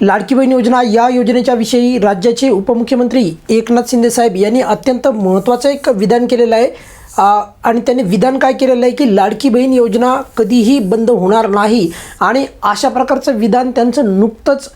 लाडकी बहीण योजना या योजनेच्या विषयी राज्याचे उपमुख्यमंत्री एकनाथ शिंदे साहेब यांनी अत्यंत महत्त्वाचं एक विधान केलेलं आहे. आणि त्यांनी विधान काय केलेलं आहे की लाडकी बहीण योजना कधीही बंद होणार नाही. आणि अशा प्रकारचं विधान त्यांचं नुकतंच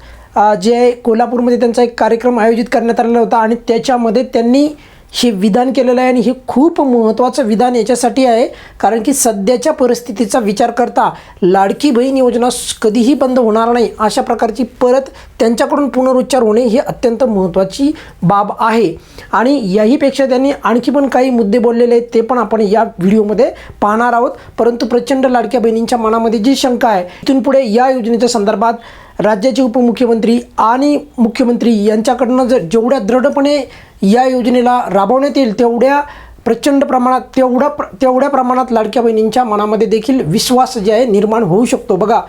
जे आहे कोल्हापूरमध्ये त्यांचा एक कार्यक्रम आयोजित करण्यात आलेला होता आणि त्याच्यामध्ये त्यांनी हे विधान केलेलं आहे आणि हे खूप महत्त्वाचं विधान याच्यासाठी आहे. कारण की सध्याच्या परिस्थितीचा विचार करता लाडकी बहीण योजना कधीही बंद होणार नाही अशा प्रकारची परत त्यांच्याकडून पुनरुच्चार होणे ही अत्यंत महत्त्वाची बाब आहे. आणि याहीपेक्षा त्यांनी आणखी पण काही मुद्दे बोललेले आहेत ते पण आपण या व्हिडिओमध्ये पाहणार आहोत. परंतु प्रचंड लाडक्या बहिणींच्या मनामध्ये जी शंका आहे इथून पुढे या योजनेच्या संदर्भात राज्याचे उपमुख्यमंत्री आणि मुख्यमंत्री यांच्याकडनं जर जेवढ्या दृढपणे या योजनेला राबवण्यात येईल तेवढ्या प्रचंड प्रमाणात तेवढ्या प्र तेवढ्या प्रमाणात लाडक्या बहिणींच्या मनामध्ये देखील विश्वास जे आहे निर्माण होऊ शकतो. बघा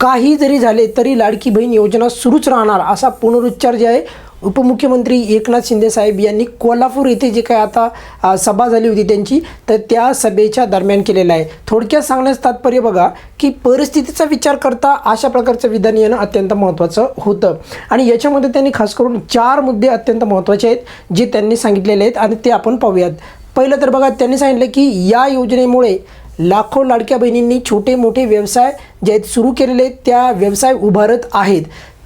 काही जरी झाले तरी लाडकी बहीण योजना सुरूच राहणार असा पुनरुच्चार जे आहे उपमुख्यमंत्री एकनाथ शिंदे साहेब यांनी कोल्हापूर येथे जे काय आता सभा झाली होती त्यांची तर त्या सभेच्या दरम्यान केलेलं आहे. थोडक्यात सांगण्याचं तात्पर्य बघा की परिस्थितीचा विचार करता अशा प्रकारचं विधान येणं अत्यंत महत्त्वाचं होतं. आणि याच्यामध्ये त्यांनी खास करून चार मुद्दे अत्यंत महत्त्वाचे आहेत जे त्यांनी सांगितलेले आहेत आणि ते आपण पाहूयात. पहिलं तर बघा त्यांनी सांगितलं की या योजनेमुळे लाखो लाडक्या बहिणींनी छोटे मोठे व्यवसाय जे आहेत सुरू केलेले आहेत त्या व्यवसाय उभारत आहेत.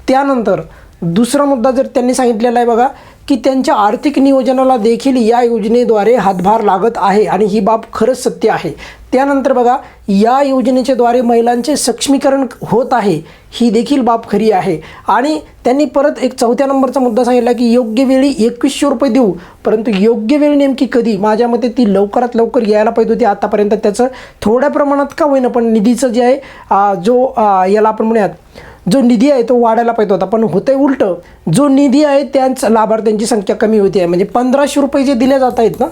त्यानंतर दुसरा मुद्दा जर त्यांनी सांगितलेला आहे बघा की त्यांच्या आर्थिक नियोजनाला देखील या योजनेद्वारे हातभार लागत आहे आणि ही बाब खरंच सत्य आहे. त्यानंतर बघा या योजनेच्याद्वारे महिलांचे सक्षमीकरण होत आहे ही देखील बाब खरी आहे. आणि त्यांनी परत एक चौथ्या नंबरचा मुद्दा सांगितला की योग्य वेळी एकवीसशे रुपये देऊ. परंतु योग्य वेळ नेमकी कधी? माझ्या मते ती लवकरात लवकर यायला पाहिजे होती. आतापर्यंत त्याचं थोड्या प्रमाणात का होईना पण निधीचं जे आहे जो याला आपण म्हणूयात जो निधी आहे तो वाढायला पाहिजे होता. पण होतंय उलटं. जो निधी आहे त्यांच लाभार्थ्यांची संख्या कमी होती आहे म्हणजे पंधराशे रुपये जे दिले जात आहेत ना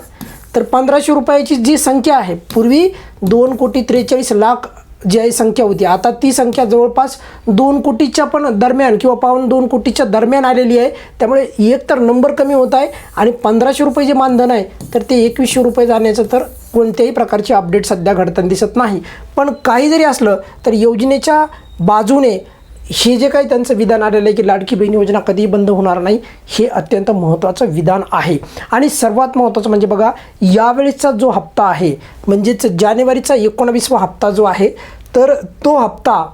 तर पंधराशे रुपयाची जी संख्या आहे पूर्वी दोन कोटी त्रेचाळीस लाख जी आहे संख्या होती. आता ती संख्या जवळपास दोन कोटीच्या पण दरम्यान किंवा पाऊन दोन कोटीच्या दरम्यान आलेली आहे. त्यामुळे एक तर नंबर कमी होत आहे आणि पंधराशे रुपये जे मानधन आहे तर ते एकवीसशे रुपये जाण्याचं तर कोणत्याही प्रकारची अपडेट सध्या घडताना दिसत नाही. पण काही जरी असलं तर योजनेच्या बाजूने हे जे काही त्यांचं विधान आलेलं आहे की लाडकी बहीण योजना कधीही बंद होणार नाही हे अत्यंत महत्त्वाचं विधान आहे. आणि सर्वात महत्त्वाचं म्हणजे बघा यावेळेसचा जो हप्ता आहे म्हणजेच जानेवारीचा एकोणावीसवा हप्ता जो आहे तर तो हप्ता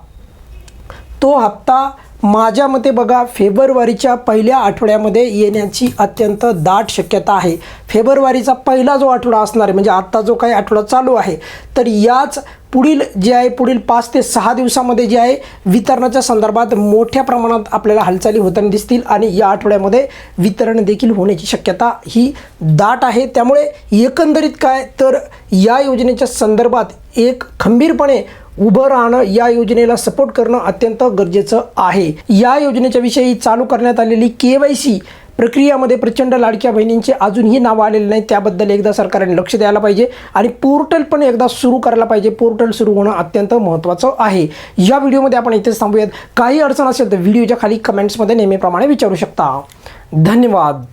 तो हप्ता माझ्या मते बघा फेब्रुवारीच्या पहिल्या आठवड्यामध्ये येण्याची अत्यंत दाट शक्यता आहे. फेब्रुवारीचा पहिला जो आठवडा असणार आहे म्हणजे आत्ता जो काही आठवडा चालू आहे तर याच पुढील जे आहे पुढील पाच ते सहा दिवसामध्ये जे आहे वितरणाच्या संदर्भात मोठ्या प्रमाणात आपल्याला हालचाली होताना दिसतील आणि या आठवड्यामध्ये वितरण देखील होण्याची शक्यता ही दाट आहे. त्यामुळे एकंदरीत काय तर या योजनेच्या संदर्भात एक खंबीरपणे उभं राहणं या योजनेला सपोर्ट करणं अत्यंत गरजेचं आहे. या योजनेच्या विषयी चालू करण्यात आलेली के वाय सी प्रक्रियामध्ये प्रचंड लाडक्या बहिणींचे अजूनही नावं आलेले नाही. त्याबद्दल एकदा सरकारने लक्ष द्यायला पाहिजे आणि पोर्टल पण एकदा सुरू करायला पाहिजे. पोर्टल सुरू होणं अत्यंत महत्त्वाचं आहे. या व्हिडिओमध्ये आपण इथेच थांबूयात. काही अडचण असेल तर व्हिडिओच्या खाली कमेंट्समध्ये नेहमीप्रमाणे विचारू शकता. धन्यवाद.